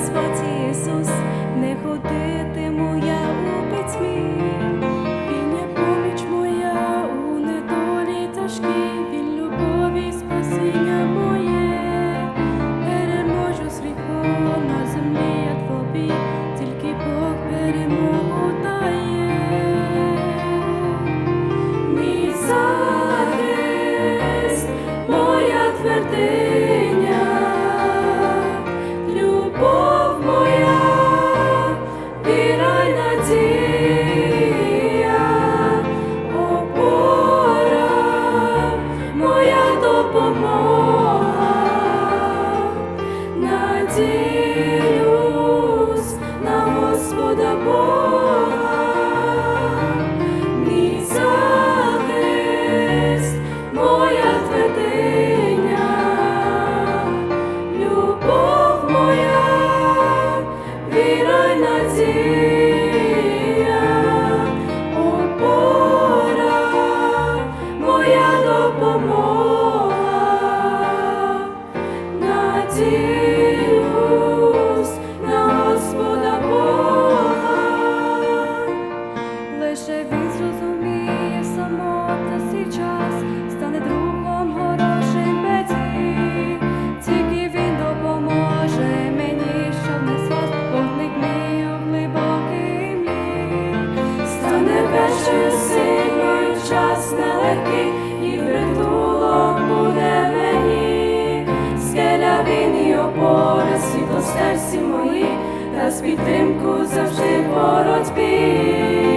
Господь Ісус, не ходи. Мої, дасть підтримку завжди в боротьбі.